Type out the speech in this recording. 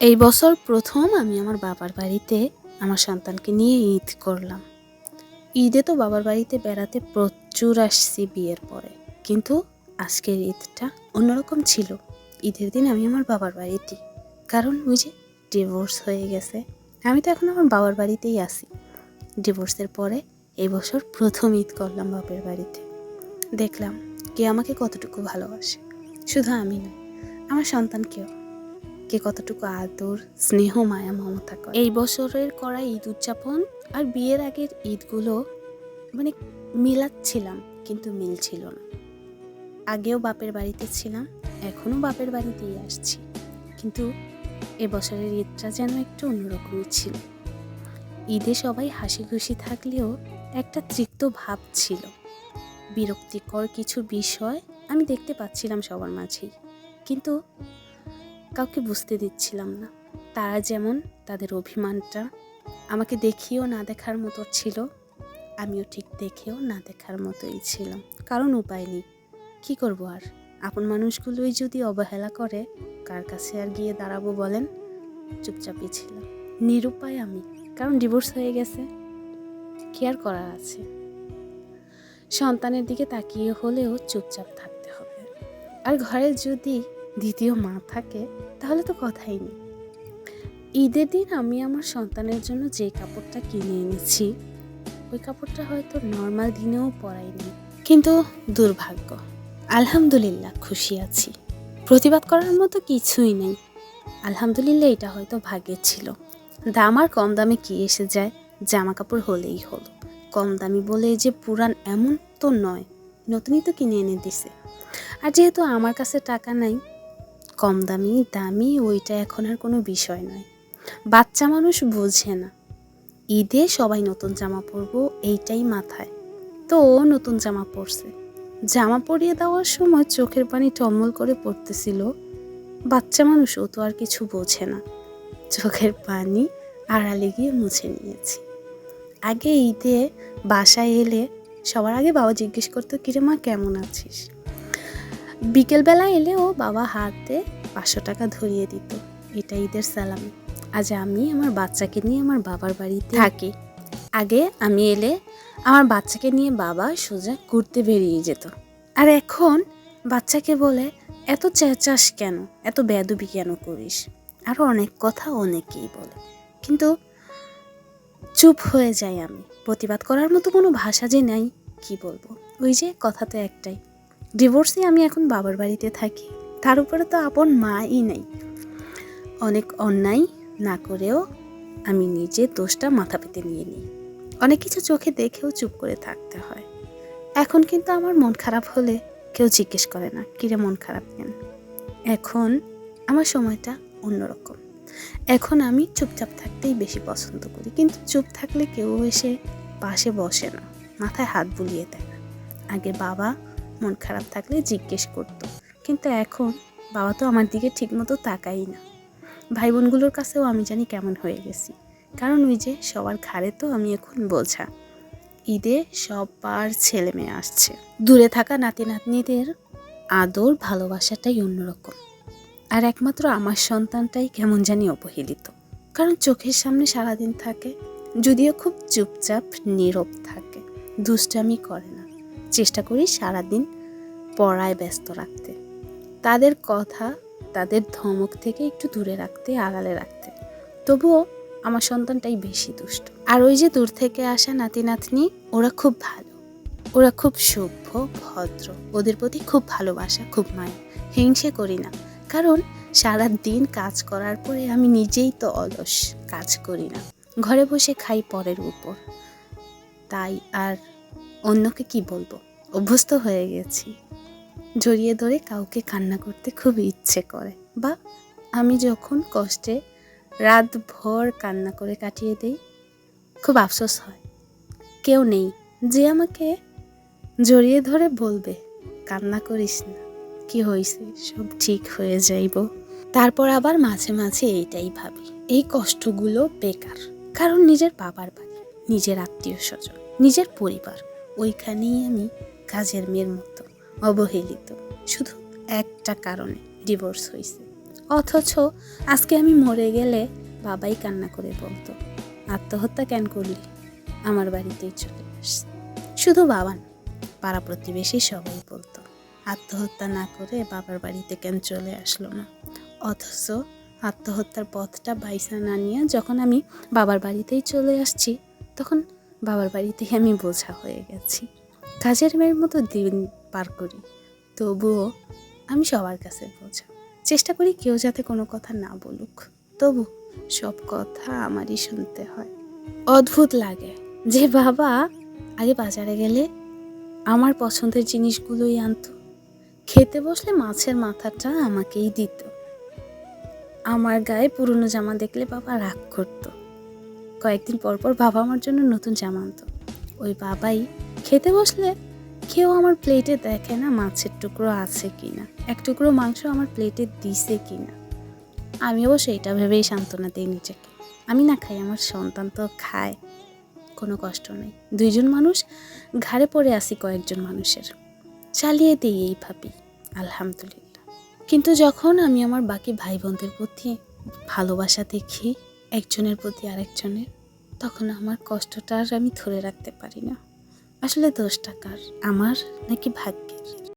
এই বছর প্রথম আমি আমার বাবার বাড়িতে আমার সন্তানকে নিয়ে ঈদ করলাম। ঈদে তো বাবার বাড়িতে বেড়াতে প্রচুর আসছি বিয়ের পরে। কিন্তু আজকের ঈদটা অন্যরকম ছিল। ঈদের দিন আমি আমার বাবার বাড়িতে। কারণ ওই যে ডিভোর্স হয়ে গেছে। আমি তো এখন আমার বাবার বাড়িতেই আছি। ডিভোর্সের পরে এই বছর প্রথম ঈদ করলাম বাপের বাড়িতে। দেখলাম কে আমাকে কতটুকু ভালোবাসে। শুধু আমি না আমার সন্তানকেও। কে কতটুকু আদর, স্নেহ মায়া মমতা করে। এই বছরের করা ঈদ উদযাপন আর বিয়ের আগের ঈদগুলো মানে মিলাচ্ছিলাম, কিন্তু মিল ছিল না। আগেও বাপের বাড়িতে ছিলাম, এখনও বাপের বাড়িতেই আসছি। কিন্তু এবছরের ঈদটা যেন একটু অন্যরকমই ছিল। ঈদে সবাই হাসি খুশি থাকলেও একটা তৃপ্ত ভাব ছিল। বিরক্তিকর কিছু বিষয় আমি দেখতে পাচ্ছিলাম সবার মাঝেই। কিন্তু কাউকে বুঝতে দিচ্ছিলাম না। তারা যেমন তাদের অভিমানটা আমাকে দেখিয়েও না দেখার মতো ছিল, আমিও ঠিক দেখেও না দেখার মতোই ছিলাম। কারণ উপায় নেই। কী করব আর? আপন মানুষগুলোই যদি অবহেলা করে, কার কাছে আর গিয়ে দাঁড়াবো বলেন? চুপচাপই ছিলাম। নিরুপায় আমি, কারণ ডিভোর্স হয়ে গেছে। কি আর করার আছে? সন্তানের দিকে তাকিয়ে হলেও চুপচাপ থাকতে হবে। আর ঘরে যদি দ্বিতীয় মা থাকে, তাহলে তো কথাই নেই। ঈদের দিন আমি আমার সন্তানের জন্য যে কাপড়টা কিনে এনেছি, ওই কাপড়টা হয়তো নর্মাল দিনেও পরাইনি, কিন্তু দুর্ভাগ্য। আলহামদুলিল্লাহ খুশি আছি। প্রতিবাদ করার মতো কিছুই নেই। আলহামদুলিল্লাহ এটা হয়তো ভাগ্যের ছিল। দাম আর কম দামে কি এসে যায়? জামা কাপড় হলেই হলো। কম দামি বলে যে পুরান এমন তো নয়, নতুনই তো কিনে এনে দিছে। আর যেহেতু আমার কাছে টাকা নাই কম দামি দামি ওইটা এখন আর কোনো বিষয় নয়। বাচ্চা মানুষ বোঝে না। ঈদে সবাই নতুন জামা পরবো, এইটাই মাথায়। তো ও নতুন জামা পরছে। জামা পরিয়ে দেওয়ার সময় চোখের পানি টলমল করে পড়তেছিল। বাচ্চা মানুষ, ও তো আর কিছু বোঝে না। চোখের পানি আড়ালে গিয়ে মুছে নিয়েছি। আগে ঈদে বাসায় এলে সবার আগে বাবা জিজ্ঞেস করতো, কিরে মা, কেমন আছিস? বিকেলবেলা এলেও বাবা হাতে পাঁচশো টাকা ধরিয়ে দিত। এটা ঈদের সালামি। আজ আমি আমার বাচ্চাকে নিয়ে আমার বাবার বাড়িতে থাকি। আগে আমি এলে আমার বাচ্চাকে নিয়ে বাবা সোজা ঘুরতে বেরিয়ে যেত। আর এখন বাচ্চাকে বলে, এত চেঁচাস কেন? এত বেদবি কেন করিস? আরও অনেক কথা অনেকেই বলে। কিন্তু চুপ হয়ে যাই আমি। প্রতিবাদ করার মতো কোনো ভাষা যে নাই, কি বলব? ওই যে কথা তো একটাই ডিভোর্সে আমি এখন বাবার বাড়িতে থাকি। তার উপরে তো আপন মাই নেই। অনেক অন্যায় না করেও আমি নিজে দোষটা মাথা পেতে নিয়ে নিই। অনেক কিছু চোখে দেখেও চুপ করে থাকতে হয়। এখন কিন্তু আমার মন খারাপ হলে কেউ জিজ্ঞেস করে না কিরে মন খারাপ কেন? এখন আমার সময়টা অন্যরকম। এখন আমি চুপচাপ থাকতেই বেশি পছন্দ করি, কিন্তু চুপ থাকলে কেউ এসে পাশে বসে না, মাথায় হাত বুলিয়ে দেয় না। আগে বাবা মন খারাপ থাকলে জিজ্ঞেস করতো। কিন্তু এখন বাবা তো আমার দিকে ঠিকমতো তাকাই না। ভাই বোনগুলোর কাছেও আমি জানি কেমন হয়ে গেছি। কারণ ওই যে সবার ঘাড়ে তো আমি এখন বোঝা। ঈদে সবার ছেলে মেয়ে আসছে। দূরে থাকা নাতি নাতনিদের আদর, ভালোবাসাটাই অন্যরকম। আর একমাত্র আমার সন্তানটাই কেমন জানি অবহেলিত। কারণ চোখের সামনে সারাদিন থাকে, যদিও খুব চুপচাপ, নীরব থাকে। দুষ্টামি করে চেষ্টা করি সারাদিন পড়ায় ব্যস্ত রাখতে। তাদের কথা, তাদের ধমক থেকে একটু দূরে রাখতে, আড়ালে রাখতে। তবুও আমার সন্তানটাই বেশি দুষ্ট। আর ওই যে দূর থেকে আসা নাতি নাতনি ওরা খুব ভালো। ওরা খুব সভ্য, ভদ্র। ওদের প্রতি খুব ভালোবাসা, খুব মায়া। হিংসে করি না। কারণ সারা দিন কাজ করার পরে আমি নিজেই তো অলস, কাজ করি না। ঘরে বসে খাই পরের উপর। তাই আর অন্যকে কি বলব? অভ্যস্ত হয়ে গেছি। জড়িয়ে ধরে কাউকে কান্না করতে খুব ইচ্ছে করে বা আমি যখন কষ্টে রাত ভর কান্না করে কাটিয়ে দেই, খুব আফসোস হয়। কেউ নেই যে আমাকে জড়িয়ে ধরে বলবে, কান্না করিস না, কি হয়েছে সব ঠিক হয়ে যাইব। তারপর আবার মাঝে মাঝে এইটাই ভাবি, এই কষ্টগুলো বেকার। কারণ নিজের বাবার বাড়ি, নিজের আত্মীয় স্বজন, নিজের পরিবার, ওইখানেই আমি কাজের মেয়ের মতো অবহেলিত। শুধু একটা কারণে ডিভোর্স হয়েছে। অথচ আজকে আমি মরে গেলে বাবাই কান্না করে বলতো, আত্মহত্যা কেন করলি? আমার বাড়িতেই চলে আস। শুধু বাবা না, পাড়া প্রতিবেশী সবাই বলতো, আত্মহত্যা না করে বাবার বাড়িতে কেন চলে আসলো না? অথচ আত্মহত্যার পথটা বাইসা না নিয়ে যখন আমি বাবার বাড়িতেই চলে আসছি, তখন বাবার বাড়িতেই আমি বোঝা হয়ে গেছি। কাজের মেয়ের মতো দিন পার করি। তবুও আমি সবার কাছে বোঝা। চেষ্টা করি কেউ যাতে কোনো কথা না বলুক। তবু সব কথা আমারই শুনতে হয়। অদ্ভুত লাগে যে বাবা আগে বাজারে গেলে আমার পছন্দের জিনিসগুলোই আনতো। খেতে বসলে মাছের মাথাটা আমাকেই দিত। আমার গায়ে পুরনো জামা দেখলে বাবা রাগ করতো। কয়েকদিন পর পর বাবা আমার জন্য নতুন জামা আনতো। ওই বাবাই খেতে বসলে কেউ আমার প্লেটে দেখে না মাছের টুকরো আছে কিনা, এক টুকরো মাংস আমার প্লেটে দিছে কি না আমি অবশ্য এটা ভেবেই সান্ত্বনা দিই নিজেকে। আমি না খাই, আমার সন্তান তো খায়, কোনো কষ্ট নেই। দুইজন মানুষ, ঘাড়ে পড়ে আসি কয়েকজন মানুষের। চালিয়ে দিই এই ভাবি, আলহামদুলিল্লাহ। কিন্তু যখন আমি আমার বাকি ভাই বোনদের প্রতি ভালোবাসা দেখি, একজনের প্রতি আরেকজনের তখন আমার কষ্টটা আর আমি ধরে রাখতে পারি না। আসলে দোষটা কার? আমার নাকি ভাগ্যের?